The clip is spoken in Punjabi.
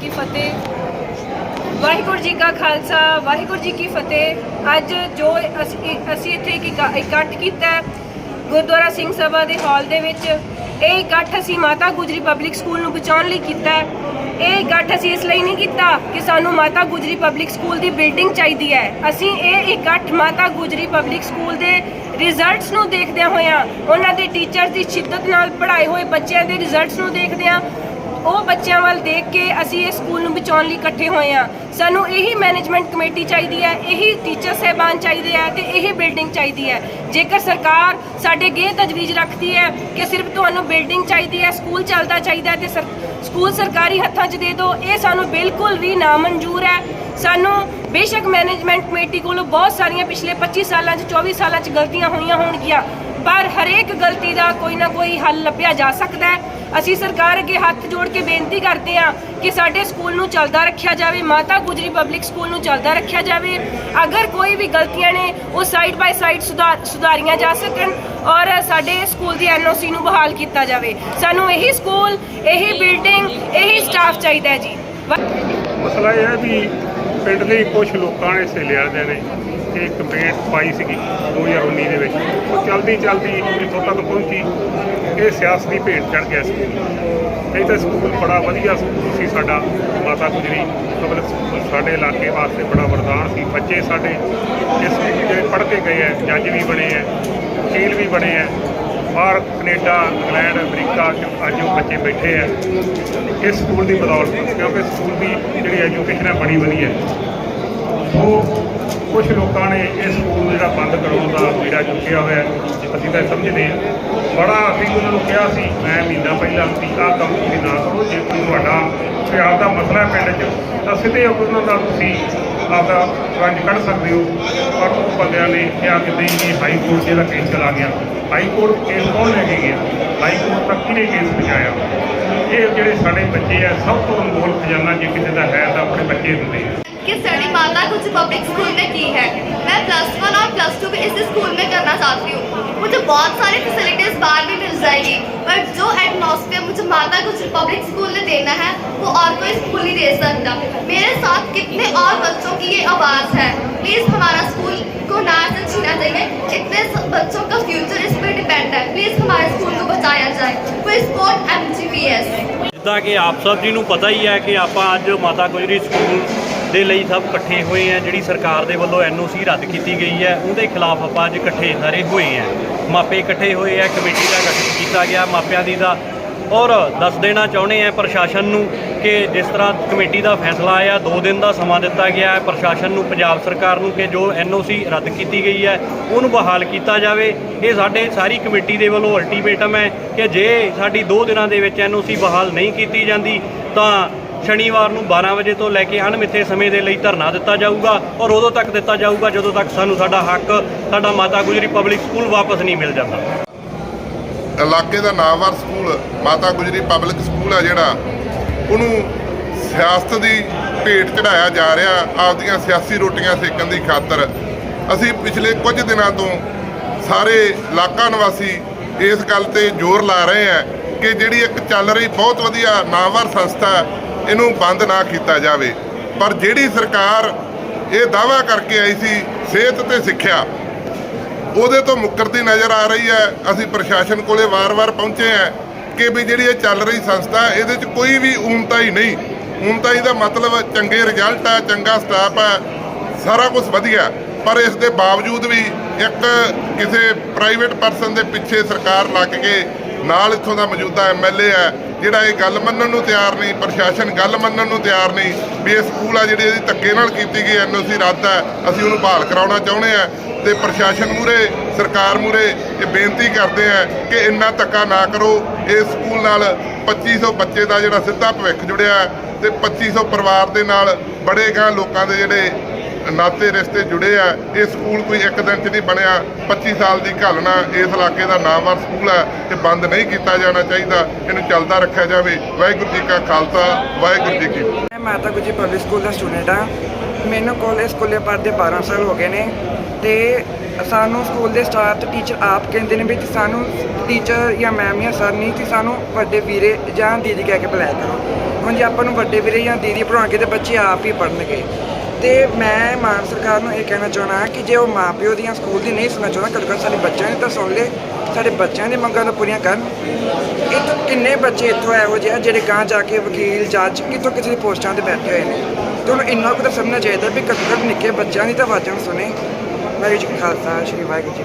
ਕੀ ਫਤਿਹ। ਵਾਹਿਗੁਰੂ ਜੀ ਕਾ ਖਾਲਸਾ, ਵਾਹਿਗੁਰੂ ਜੀ ਕੀ ਫਤਿਹ। ਅੱਜ ਜੋ ਅਸੀਂ ਅਸੀਂ ਇੱਥੇ ਇੱਕ ਇਕੱਠ- ਕੀਤਾ ਗੁਰਦੁਆਰਾ ਸਿੰਘ ਸਭਾ ਦੇ ਹਾਲ ਦੇ ਵਿੱਚ, ਇਹ ਇਕੱਠ ਅਸੀਂ ਮਾਤਾ ਗੁਜਰੀ ਪਬਲਿਕ ਸਕੂਲ ਨੂੰ ਬਚਾਉਣ ਲਈ ਕੀਤਾ ਇਹ ਇਕੱਠ ਅਸੀਂ ਇਸ ਲਈ ਨਹੀਂ ਕੀਤਾ ਕਿ ਸਾਨੂੰ ਮਾਤਾ ਗੁਜਰੀ ਪਬਲਿਕ ਸਕੂਲ ਦੀ ਬਿਲਡਿੰਗ ਚਾਹੀਦੀ ਹੈ। ਅਸੀਂ ਇਹ ਇਕੱਠ ਮਾਤਾ ਗੁਜਰੀ ਪਬਲਿਕ ਸਕੂਲ ਦੇ ਰਿਜ਼ਲਟਸ ਨੂੰ ਦੇਖਦਿਆਂ ਹੋਇਆਂ, ਉਹਨਾਂ ਦੇ ਟੀਚਰਸ ਦੀ ਸ਼ਿੱਦਤ ਨਾਲ ਪੜ੍ਹਾਏ ਹੋਏ ਬੱਚਿਆਂ ਦੇ ਰਿਜ਼ਲਟਸ ਨੂੰ ਦੇਖਦਿਆਂ ਉਹ ਬੱਚਿਆਂ ਵੱਲ ਦੇਖ ਕੇ ਅਸੀਂ ਇਹ ਸਕੂਲ ਨੂੰ ਬਚਾਉਣ ਲਈ ਇਕੱਠੇ ਹੋਏ ਆ ਸਾਨੂੰ ਇਹੀ ਮੈਨੇਜਮੈਂਟ ਕਮੇਟੀ ਚਾਹੀਦੀ ਹੈ, ਇਹੀ ਟੀਚਰ ਸਹਿਬਾਨ ਚਾਹੀਦੇ ਆ ਤੇ ਇਹੀ ਬਿਲਡਿੰਗ ਚਾਹੀਦੀ ਹੈ। ਜੇਕਰ ਸਰਕਾਰ ਸਾਡੇ ਅੱਗੇ ਤਜਵੀਜ਼ ਰੱਖਦੀ ਹੈ ਕਿ ਸਿਰਫ ਤੁਹਾਨੂੰ ਬਿਲਡਿੰਗ ਚਾਹੀਦੀ ਹੈ, ਸਕੂਲ ਚੱਲਦਾ ਚਾਹੀਦਾ ਹੈ ਤੇ ਸਰ- ਸਕੂਲ ਸਰਕਾਰੀ ਹੱਥਾਂ 'ਚ ਦੇ ਦਿਓ, ਇਹ ਸਾਨੂੰ ਬਿਲਕੁਲ ਵੀ ਨਾ ਮਨਜ਼ੂਰ ਹੈ। ਸਾਨੂੰ ਬੇਸ਼ੱਕ ਮੈਨੇਜਮੈਂਟ ਕਮੇਟੀ ਕੋਲੋਂ ਬਹੁਤ ਸਾਰੀਆਂ ਪਿਛਲੇ 25 ਸਾਲਾਂ 'ਚ 24 ਸਾਲਾਂ 'ਚ ਗਲਤੀਆਂ ਹੋਈਆਂ ਹੋਣਗੀਆਂ। ਪਰ ਹਰੇਕ ਗਲਤੀ ਦਾ ਕੋਈ ਨਾ ਕੋਈ ਹੱਲ ਲੱਭਿਆ ਜਾ ਸਕਦਾ ਹੈ। ਅਸੀਂ ਸਰਕਾਰ ਅੱਗੇ ਹੱਥ ਜੋੜ ਕੇ ਬੇਨਤੀ ਕਰਦੇ ਹਾਂ ਕਿ ਸਾਡੇ ਸਕੂਲ ਨੂੰ ਚੱਲਦਾ ਰੱਖਿਆ ਜਾਵੇ, ਮਾਤਾ ਗੁਜਰੀ ਪਬਲਿਕ ਸਕੂਲ ਨੂੰ ਚੱਲਦਾ ਰੱਖਿਆ ਜਾਵੇ। ਅਗਰ ਕੋਈ ਵੀ ਗਲਤੀਆਂ ਨੇ, ਉਹ ਸਾਈਡ ਬਾਈ ਸਾਈਡ ਸੁਧਾਰ, ਸੁਧਾਰੀਆਂ ਜਾ ਸਕਣ ਔਰ ਸਾਡੇ ਸਕੂਲ ਦੀ ਐਨਓਸੀ ਨੂੰ ਬਹਾਲ ਕੀਤਾ ਜਾਵੇ। ਸਾਨੂੰ ਇਹੀ ਸਕੂਲ, ਇਹੀ ਬਿਲਡਿੰਗ ਇਹੀ ਸਟਾਫ ਚਾਹੀਦਾ ਹੈ ਜੀ। ਮਸਲਾ ਇਹ ਹੈ ਵੀ ਪਿੰਡ ਦੇ ਕੁਝ ਲੋਕਾਂ ਨੇ ਸੇਲਿਆਰਦਿਆਂ ਨੇ ਇਹ ਕੰਪਲੇਂਟ ਪਾਈ ਸੀਗੀ 2019 ਦੇ ਵਿੱਚ। ਉਹ ਚਲਦੀ ਚਲਦੀ ਇੱਥੋਂ ਤੱਕ ਪਹੁੰਚੀ। ਇਹ ਸਿਆਸਤੀ ਭੇਟ ਚੜ ਗਿਆ ਸੀ ਇਹ ਤਾਂ ਸਕੂਲ ਬੜਾ ਵਧੀਆ ਸਕੂਲ ਸੀ ਸਾਡਾ। ਮਾਤਾ ਗੁਜਰੀ ਪਬਲਿਕ ਸਕੂਲ ਸਾਡੇ ਇਲਾਕੇ ਵਾਸਤੇ ਬੜਾ ਵਰਦਾਨ ਸੀ। ਬੱਚੇ ਸਾਡੇ ਇਸ ਸਕੂਲ ਜਿਹੜੇ ਪੜ੍ਹ ਕੇ ਗਏ ਆ ਜੱਜ ਵੀ ਬਣੇ ਆ ਵਕੀਲ ਵੀ ਬਣੇ ਆ ਬਾਹਰ ਕੈਨੇਡਾ, ਇੰਗਲੈਂਡ, ਅਮਰੀਕਾ 'ਚ ਅੱਜ ਉਹ ਬੱਚੇ ਬੈਠੇ ਆ ਇਸ ਸਕੂਲ ਦੀ ਬਦੌਲਤ, ਕਿਉਂਕਿ ਸਕੂਲ ਦੀ ਜਿਹੜੀ ਐਜੂਕੇਸ਼ਨ ਹੈ ਬੜੀ ਵਧੀਆ ਹੈ। ਉਹ ਕੁਝ ਲੋਕਾਂ ਨੇ ਇਸ ਸਕੂਲ ਨੂੰ ਜਿਹੜਾ ਬੰਦ ਕਰਾਉਣ ਦਾ ਬੀੜਾ ਚੁੱਕਿਆ ਹੋਇਆ ਅਸੀਂ ਤਾਂ ਸਮਝਦੇ ਹਾਂ। ਬੜਾ ਅਸੀਂ ਉਹਨਾਂ ਨੂੰ ਕਿਹਾ ਸੀ, ਮੈਂ ਮਹੀਨਾ ਪਹਿਲਾਂ ਵੀ ਆਹ ਕੰਮ ਤੁਸੀਂ ਨਾ ਕਰੋ, ਜੇ ਕੋਈ ਤੁਹਾਡਾ ਕੋਈ ਦਾ ਮਸਲਾ ਹੈ ਪਿੰਡ 'ਚ, ਤਾਂ ਸਿੱਧੇ ਉਹਨਾਂ ਦਾ ਤੁਸੀਂ ਆਪਦਾ ਰੰਜ ਕੱਢ ਸਕਦੇ ਹੋ। ਪਰ ਉਹ ਬੰਦਿਆਂ ਨੇ ਕਿਹਾ ਕਿ ਨਹੀਂ ਜੀ ਹਾਈ ਕੋਰਟ ਜਿਹੜਾ ਕੇਸ ਚਲਾ ਗਿਆ। ਹਾਈ ਕੋਰਟ ਕੇਸ ਕੌਣ ਲੈ ਕੇ ਗਿਆ? ਹਾਈ ਕੋਰਟ ਤੱਕ ਕਿਹਨੇ ਕੇਸ ਪਹੁੰਚਾਇਆ? ਇਹ ਜਿਹੜੇ ਸਾਡੇ ਬੱਚੇ ਆ, ਸਭ ਤੋਂ ਅਨਮੋਲ ਖਜ਼ਾਨਾ ਜੇ ਕਿਸੇ ਦਾ ਹੈ, ਤਾਂ ਆਪਣੇ ਬੱਚੇ ਹੁੰਦੇ ਆ। कि स्टडी माता कुछ पब्लिक स्कूल में की है मैं प्लस वन और प्लस टू भी इसी स्कूल में करना चाहती हूँ मुझे बहुत सारी फैसिलिटीज बाहर भी मिल जाएगी पर जो एटमॉस्फेयर मुझे माता कुछ पब्लिक स्कूल में देना है वो और कोई स्कूल नहीं दे सकता मेरे साथ कितने और बच्चों की ये आवाज़ है प्लीज़ हमारा स्कूल को ना से छीना चाहिए इतने स- बच्चों का फ्यूचर इस पर डिपेंड है प्लीज़ हमारे स्कूल को बचाया जाए कोई स्पोर्ट एम ਜਿੱਦਾਂ ਕਿ ਆਪ ਸਭ ਜੀ ਨੂੰ ਪਤਾ ਹੀ ਹੈ ਕਿ ਆਪਾਂ ਅੱਜ ਮਾਤਾ ਗੁਜਰੀ ਸਕੂਲ ਦੇ ਲਈ ਸਭ ਇਕੱਠੇ ਹੋਏ ਆ, ਜਿਹੜੀ ਸਰਕਾਰ ਦੇ ਵੱਲੋਂ ਐਨਓਸੀ ਰੱਦ ਕੀਤੀ ਗਈ ਹੈ, ਉਹਦੇ ਖਿਲਾਫ ਆਪਾਂ ਅੱਜ ਇਕੱਠੇ ਸਾਰੇ ਹੋਏ ਆ। ਮਾਪੇ ਇਕੱਠੇ ਹੋਏ ਆ, ਕਮੇਟੀ ਦਾ ਗਠਨ ਕੀਤਾ ਗਿਆ, ਮਾਪਿਆਂ ਦੀ ਦਾ। ਔਰ ਦੱਸ ਦੇਣਾ ਚਾਹੁੰਦੇ ਆ ਪ੍ਰਸ਼ਾਸਨ ਨੂੰ ਕਿ ਜਿਸ ਤਰ੍ਹਾਂ ਕਮੇਟੀ ਦਾ ਫੈਸਲਾ ਆਇਆ 2 ਦਿਨ ਦਾ ਸਮਾਂ ਦਿੱਤਾ ਗਿਆ ਹੈ ਪ੍ਰਸ਼ਾਸਨ ਨੂੰ, ਪੰਜਾਬ ਸਰਕਾਰ ਨੂੰ ਕਿ ਜੋ ਐਨਓਸੀ ਰੱਦ ਕੀਤੀ ਗਈ ਹੈ, ਉਹਨੂੰ ਬਹਾਲ ਕੀਤਾ ਜਾਵੇ। ਇਹ ਸਾਡੇ ਸਾਰੀ ਕਮੇਟੀ ਦੇ ਵੱਲੋਂ ਅਲਟੀਮੇਟਮ ਹੈ ਕਿ ਜੇ ਸਾਡੀ 2 ਦਿਨਾਂ ਦੇ ਵਿੱਚ ਐਨਓਸੀ ਬਹਾਲ ਨਹੀਂ ਕੀਤੀ ਜਾਂਦੀ, ਤਾਂ ਸ਼ਨੀਵਾਰ ਨੂੰ 12 ਵਜੇ ਤੋਂ ਲੈ ਕੇ ਅਣਮਿੱਥੇ ਸਮੇਂ ਦੇ ਲਈ ਧਰਨਾ ਦਿੱਤਾ ਜਾਊਗਾ ਔਰ ਉਦੋਂ ਤੱਕ ਦਿੱਤਾ ਜਾਊਗਾ ਜਦੋਂ ਤੱਕ ਸਾਨੂੰ ਸਾਡਾ ਹੱਕ, ਸਾਡਾ ਮਾਤਾ ਗੁਜਰੀ ਪਬਲਿਕ ਸਕੂਲ ਵਾਪਸ ਨਹੀਂ ਮਿਲ ਜਾਂਦਾ। ਇਲਾਕੇ ਦਾ ਨਾਮਵਰ ਸਕੂਲ ਮਾਤਾ ਗੁਜਰੀ ਪਬਲਿਕ ਸਕੂਲ ਆ ਜਿਹੜਾ, ਉਹਨੂੰ ਸਿਆਸਤ ਦੀ ਭੇਟ ਚੜਾਇਆ ਜਾ ਰਿਹਾ, ਆਪਦੀਆਂ ਸਿਆਸੀ ਰੋਟੀਆਂ ਸੇਕਣ ਦੀ ਖਾਤਰ। ਅਸੀਂ ਪਿਛਲੇ ਕੁਝ ਦਿਨਾਂ ਤੋਂ ਸਾਰੇ ਇਲਾਕਾ ਨਿਵਾਸੀ ਇਸ ਗੱਲ ਤੇ ਜ਼ੋਰ ਲਾ ਰਹੇ ਆ ਕਿ ਜਿਹੜੀ ਇੱਕ ਚੱਲ ਰਹੀ ਬਹੁਤ ਵਧੀਆ ਨਾਮਵਰ ਸੰਸਥਾ ਇਹਨੂੰ ਬੰਦ ਨਾ ਕੀਤਾ ਜਾਵੇ। ਪਰ ਜਿਹੜੀ ਸਰਕਾਰ ਇਹ ਦਾਅਵਾ ਕਰਕੇ ਆਈ ਸੀ, ਸਿਹਤ ਤੇ ਸਿੱਖਿਆ, ਉਹਦੇ ਤੋਂ ਮੁੱਕਰਦੀ ਨਜ਼ਰ ਆ ਰਹੀ ਹੈ। ਅਸੀਂ ਪ੍ਰਸ਼ਾਸਨ ਕੋਲੇ ਵਾਰ-ਵਾਰ ਪਹੁੰਚੇ ਆ ਕਿ ਵੀ ਜਿਹੜੀ ਇਹ ਚੱਲ ਰਹੀ ਸੰਸਥਾ, ਇਹਦੇ 'ਚ ਕੋਈ ਵੀ ਊਨਤਾਈ ਨਹੀਂ। ਊਨਤਾਈ ਦਾ ਮਤਲਬ ਚੰਗੇ ਰਿਜ਼ਲਟ ਆ, ਚੰਗਾ ਸਟਾਫ ਹੈ ਸਾਰਾ ਕੁਝ ਵਧੀਆ। ਪਰ ਇਸ ਦੇ ਬਾਵਜੂਦ ਵੀ ਇੱਕ ਕਿਸੇ ਪ੍ਰਾਈਵੇਟ ਪਰਸਨ ਦੇ ਪਿੱਛੇ ਸਰਕਾਰ ਲੱਗ ਕੇ ਨਾਲ ਇੱਥੋਂ ਦਾ ਮੌਜੂਦਾ ਐਮਐਲਏ ਹੈ ਜਿਹੜਾ ਇਹ ਗੱਲ ਮੰਨਣ ਨੂੰ ਤਿਆਰ ਨਹੀਂ, ਪ੍ਰਸ਼ਾਸਨ ਗੱਲ ਮੰਨਣ ਨੂੰ ਤਿਆਰ ਨਹੀਂ, ਵੀ ਇਹ ਸਕੂਲ ਆ ਜਿਹੜੀ ਇਹਦੀ ਧੱਕੇ ਨਾਲ ਕੀਤੀ ਗਈ ਐਨਓਸੀ ਰੱਦ ਹੈ, ਅਸੀਂ ਉਹਨੂੰ ਬਹਾਲ ਕਰਾਉਣਾ ਚਾਹੁੰਦੇ ਆ ਤੇ ਪ੍ਰਸ਼ਾਸਨ ਮੂਰੇ ਸਰਕਾਰ ਮੂਰੇ ਇਹ ਬੇਨਤੀ ਕਰਦੇ ਆ ਕਿ ਇੰਨਾ ਧੱਕਾ ਨਾ ਕਰੋ ਇਸ ਸਕੂਲ ਨਾਲ 2500 ਬੱਚੇ ਦਾ ਜਿਹੜਾ ਸਿੱਧਾ ਭਵਿੱਖ ਜੁੜਿਆ ਹੈ ਤੇ 2500 ਪਰਿਵਾਰ ਦੇ ਨਾਲ ਬੜੇ ਗਾਂ ਲੋਕਾਂ ਦੇ ਜਿਹੜੇ ਨਾਤੇ ਰਿਸ਼ਤੇ ਜੁੜੇ ਆ। ਇਹ ਸਕੂਲ ਕੋਈ ਇੱਕ ਦਿਨ 'ਚ ਨਹੀਂ ਬਣਿਆ। 25 ਸਾਲ ਦੀ ਘਾਲਣਾ ਇਸ ਇਲਾਕੇ ਦਾ ਨਾਮਵਰ ਸਕੂਲ ਹੈ ਤੇ ਬੰਦ ਨਹੀਂ ਕੀਤਾ ਜਾਣਾ ਚਾਹੀਦਾ। ਇਹਨੂੰ ਚੱਲਦਾ ਰੱਖਿਆ ਜਾਵੇ। ਵਾਹਿਗੁਰੂ ਜੀ ਕਾ ਖਾਲਸਾ, ਵਾਹਿਗੁਰੂ ਜੀ ਕੀ ਮੈਂ ਮਾਤਾ ਗੁਜਰੀ ਪਬਲਿਕ ਸਕੂਲ ਦਾ ਸਟੂਡੈਂਟ ਹਾਂ। ਮੈਨੂੰ ਕਾਲਜ ਸਕੂਲੇ ਪੜ੍ਹਦੇ 12 ਸਾਲ ਹੋ ਗਏ ਨੇ ਤੇ ਸਾਨੂੰ ਸਕੂਲ ਦੇ ਸਟਾਫ ਤੇ ਟੀਚਰ ਆਪ ਕਹਿੰਦੇ ਨੇ ਵੀ ਸਾਨੂੰ ਟੀਚਰ ਜਾਂ ਮੈਮ ਜਾਂ ਸਰ ਨਹੀਂ ਕਿ ਸਾਨੂੰ ਵੱਡੇ ਵੀਰੇ ਜਾਂ ਦੀਦੀ ਕਹਿ ਕੇ ਬੁਲਾਇਆ ਕਰੋ। ਹੁਣ ਜੇ ਆਪਾਂ ਨੂੰ ਵੱਡੇ ਵੀਰੇ ਜਾਂ ਦੀਦੀ ਪੜ੍ਹਾਉਣਗੇ ਤੇ ਬੱਚੇ ਆਪ ਹੀ ਪੜ੍ਹਨਗੇ। ਤੇ ਮੈਂ ਮਾਨ ਸਰਕਾਰ ਨੂੰ ਇਹ ਕਹਿਣਾ ਚਾਹਣਾ ਕਿ ਜੇ ਉਹ ਮਾਪਿਓ ਦੀਆਂ ਸਕੂਲ ਦੀ ਨਹੀਂ ਸੁਣਨਾ ਚਾਹੁੰਦਾ, ਘੱਟੋ ਘੱਟ ਸਾਡੇ ਬੱਚਿਆਂ ਦੀ ਤਾਂ ਸੁਣ ਲੈ ਸਾਡੇ ਬੱਚਿਆਂ ਦੀ ਮੰਗਾਂ ਨੂੰ ਪੂਰੀਆਂ ਕਰਨ। ਇੱਥੋਂ ਕਿੰਨੇ ਬੱਚੇ ਇੱਥੋਂ ਇਹੋ ਜਿਹੇ ਆ ਜਿਹੜੇ ਗਾਂ ਜਾ ਕੇ ਵਕੀਲ, ਜੱਜ ਕਿੱਥੋਂ ਕਿਸੇ ਦੀ ਪੋਸਟਾਂ ਤੇ ਬੈਠੇ ਹੋਏ ਨੇ। ਤੇ ਉਹਨੂੰ ਇੰਨਾ ਕੁ ਤਾਂ ਸਮਝਣਾ ਚਾਹੀਦਾ ਵੀ ਘੱਟੋ ਘੱਟ ਨਿੱਕੇ ਬੱਚਿਆਂ ਦੀ ਤਾਂ ਆਵਾਜ਼ਾਂ ਨੂੰ ਸੁਣੇ। ਵਾਹਿਗੁਰੂ ਜੀ ਖਾਲਸਾ, ਸ਼੍ਰੀ ਵਾਹਿਗੁਰੂ ਜੀ